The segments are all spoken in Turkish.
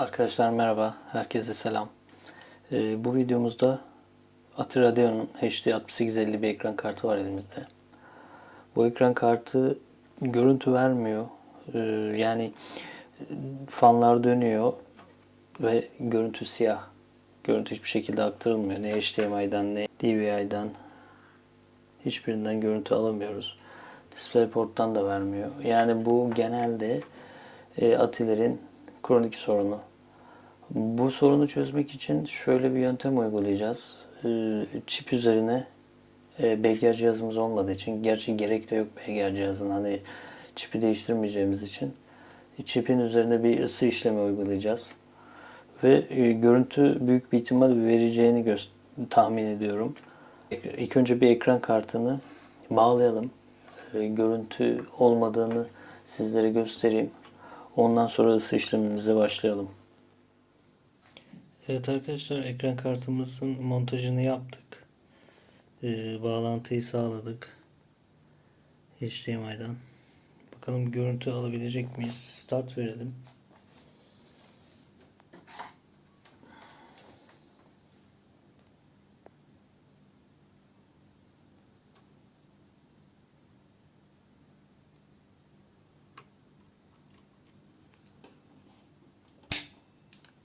Arkadaşlar merhaba, herkese selam. Ee, bu videomuzda Ati Radeon'un HD 6850 bir ekran kartı var elimizde. Bu ekran kartı görüntü vermiyor. Ee, yani e, fanlar dönüyor ve görüntü siyah. Görüntü hiçbir şekilde aktarılmıyor. Ne HDMI'den ne DVI'den hiçbirinden görüntü alamıyoruz. DisplayPort'tan da vermiyor. Yani bu genelde e, Atilerin kronik sorunu. Bu sorunu çözmek için şöyle bir yöntem uygulayacağız. Ee, Çip üzerine e, BGA cihazımız olmadığı için, gerçi gerek de yok BGA cihazın hani çipi değiştirmeyeceğimiz için çipin üzerine bir ısı işlemi uygulayacağız. Ve e, görüntü büyük bir ihtimal vereceğini tahmin ediyorum. İlk önce bir ekran kartını bağlayalım. E, Görüntü olmadığını sizlere göstereyim. Ondan sonra ısı işlemimize başlayalım. Evet arkadaşlar ekran kartımızın montajını yaptık. Ee, bağlantıyı sağladık. HDMI'den. Bakalım görüntü alabilecek miyiz? Start verelim.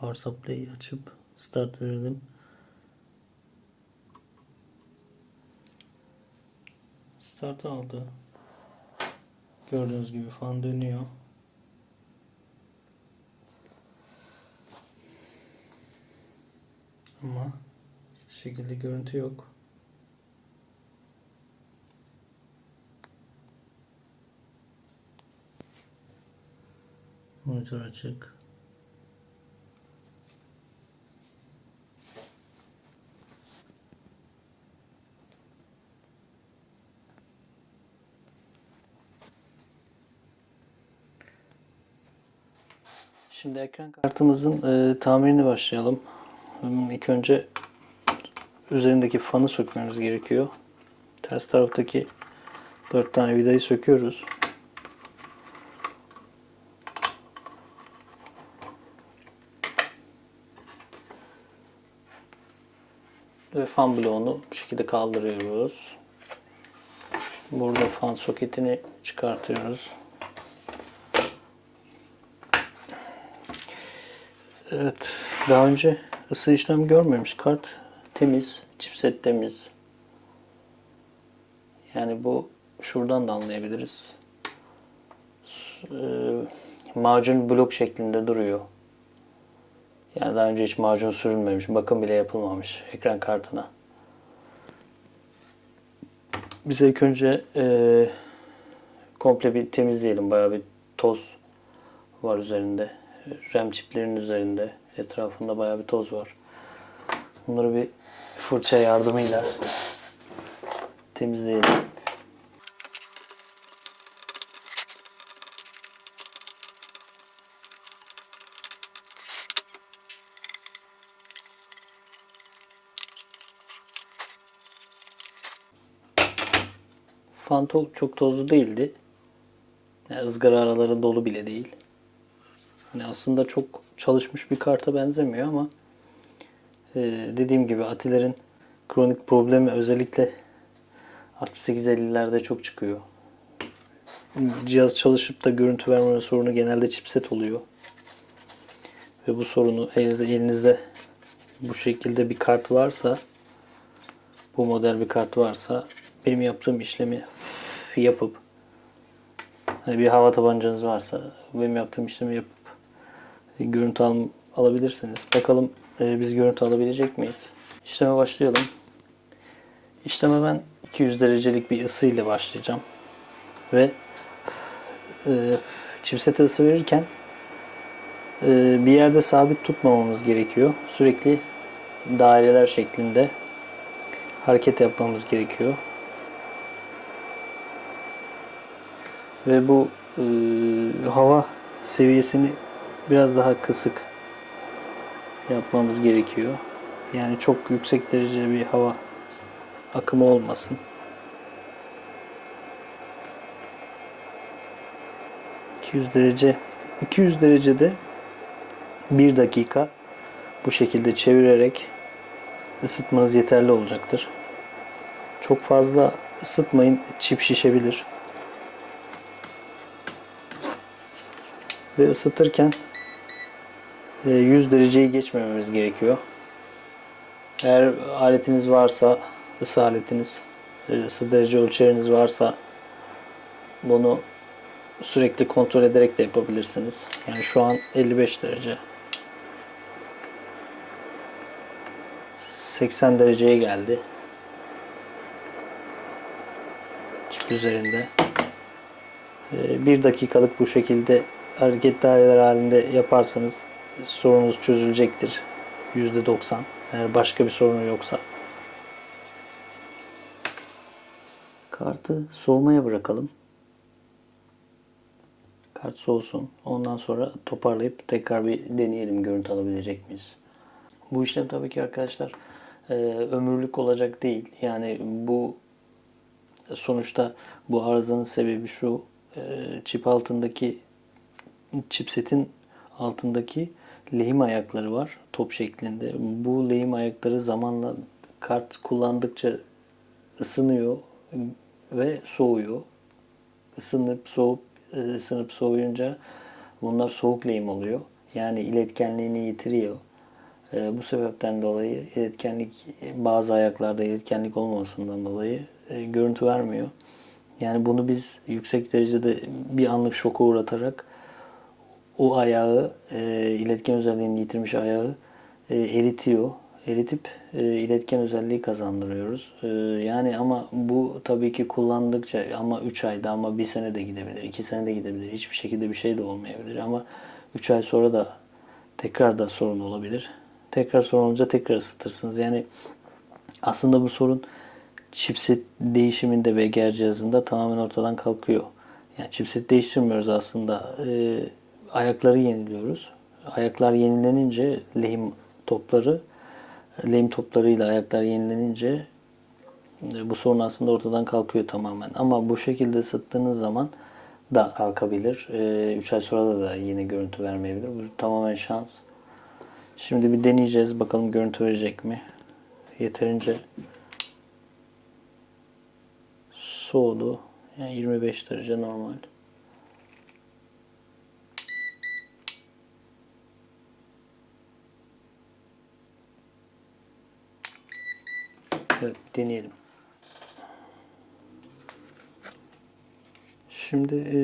Power supply'yi açıp start verelim. Start aldı. Gördüğünüz gibi fan dönüyor. Ama hiçbir şekilde görüntü yok. Monitör açık. Şimdi ekran kartımızın e, tamirini başlayalım. İlk önce üzerindeki fanı sökmemiz gerekiyor. Ters taraftaki 4 tane vidayı söküyoruz. Ve fan bloğunu bu şekilde kaldırıyoruz. Burada fan soketini çıkartıyoruz. Evet. Daha önce ısı işlem görmemiş kart. Temiz. Chipset temiz. Yani bu şuradan da anlayabiliriz. S- e, macun blok şeklinde duruyor. Yani daha önce hiç macun sürülmemiş. Bakım bile yapılmamış ekran kartına. Biz ilk önce e, komple bir temizleyelim. Bayağı bir toz var üzerinde. RAM çiplerinin üzerinde. Etrafında bayağı bir toz var. Bunları bir fırça yardımıyla temizleyelim. Fan çok tozlu değildi. Yani ızgara araları dolu bile değil. Hani aslında çok çalışmış bir karta benzemiyor ama e, dediğim gibi Atilerin kronik problemi özellikle 6850'lerde çok çıkıyor. Cihaz çalışıp da görüntü vermeme sorunu genelde chipset oluyor. Ve bu sorunu elinizde, elinizde bu şekilde bir kart varsa bu model bir kart varsa benim yaptığım işlemi yapıp hani bir hava tabancanız varsa benim yaptığım işlemi yapıp görüntü al, alabilirsiniz. Bakalım e, biz görüntü alabilecek miyiz? İşleme başlayalım. İşleme ben 200 derecelik bir ısı ile başlayacağım. Ve e, chipsete ısı verirken e, bir yerde sabit tutmamamız gerekiyor. Sürekli daireler şeklinde hareket yapmamız gerekiyor. Ve bu e, hava seviyesini biraz daha kısık yapmamız gerekiyor. Yani çok yüksek derece bir hava akımı olmasın. 200 derece 200 derecede 1 dakika bu şekilde çevirerek ısıtmanız yeterli olacaktır. Çok fazla ısıtmayın, çip şişebilir. Ve ısıtırken 100 dereceyi geçmememiz gerekiyor. Eğer aletiniz varsa, ısı aletiniz, e, ısı derece ölçeriniz varsa bunu sürekli kontrol ederek de yapabilirsiniz. Yani şu an 55 derece. 80 dereceye geldi. Çip üzerinde. Ee, Bir dakikalık bu şekilde hareket daireler halinde yaparsanız sorunuz çözülecektir. %90. Eğer başka bir sorunu yoksa. Kartı soğumaya bırakalım. Kart soğusun. Ondan sonra toparlayıp tekrar bir deneyelim görüntü alabilecek miyiz? Bu işlem tabii ki arkadaşlar e, ömürlük olacak değil. Yani bu sonuçta bu arızanın sebebi şu e, çip altındaki chipsetin altındaki lehim ayakları var top şeklinde. Bu lehim ayakları zamanla kart kullandıkça ısınıyor ve soğuyor. Isınıp soğup e, ısınıp soğuyunca bunlar soğuk lehim oluyor. Yani iletkenliğini yitiriyor. E, bu sebepten dolayı iletkenlik bazı ayaklarda iletkenlik olmamasından dolayı e, görüntü vermiyor. Yani bunu biz yüksek derecede bir anlık şoka uğratarak o ayağı, e, iletken özelliğini yitirmiş ayağı e, eritiyor. Eritip e, iletken özelliği kazandırıyoruz. E, yani ama bu tabii ki kullandıkça ama 3 ayda ama 1 sene de gidebilir, 2 sene de gidebilir. Hiçbir şekilde bir şey de olmayabilir ama 3 ay sonra da tekrar da sorun olabilir. Tekrar sorun olunca tekrar ısıtırsınız. Yani aslında bu sorun chipset değişiminde VGR cihazında tamamen ortadan kalkıyor. Yani chipset değiştirmiyoruz aslında. Ee, ayakları yeniliyoruz. Ayaklar yenilenince lehim topları lehim toplarıyla ayaklar yenilenince e, bu sorun aslında ortadan kalkıyor tamamen. Ama bu şekilde ısıttığınız zaman da kalkabilir. 3 ay sonra da, da yine görüntü vermeyebilir. Bu tamamen şans. Şimdi bir deneyeceğiz. Bakalım görüntü verecek mi? Yeterince soğudu. Yani 25 derece normal. Evet, deneyelim. Şimdi e,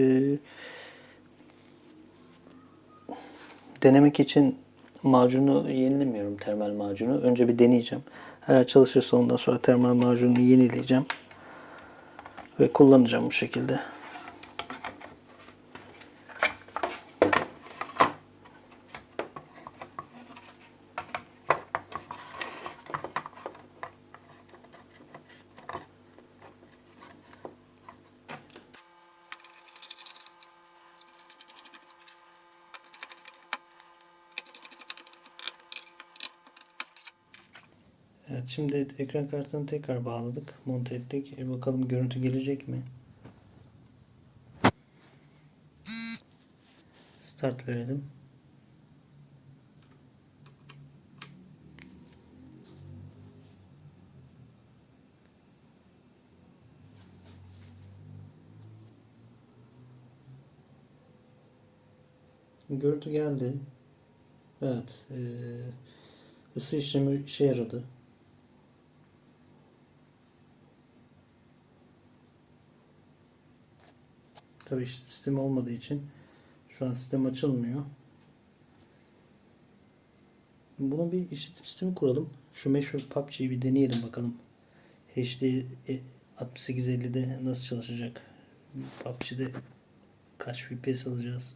denemek için macunu yenilemiyorum termal macunu. Önce bir deneyeceğim. Eğer çalışırsa ondan sonra termal macunu yenileyeceğim. Ve kullanacağım bu şekilde. Evet şimdi ekran kartını tekrar bağladık. Monte ettik. E, bakalım görüntü gelecek mi? Start verelim. Görüntü geldi. Evet. E, ısı işlemi işe yaradı. Tabii işletim sistemi olmadığı için şu an sistem açılmıyor. Bunun bir işletim sistemi kuralım. Şu meşhur PUBG'yi bir deneyelim bakalım. HD 6850'de nasıl çalışacak? PUBG'de kaç FPS alacağız?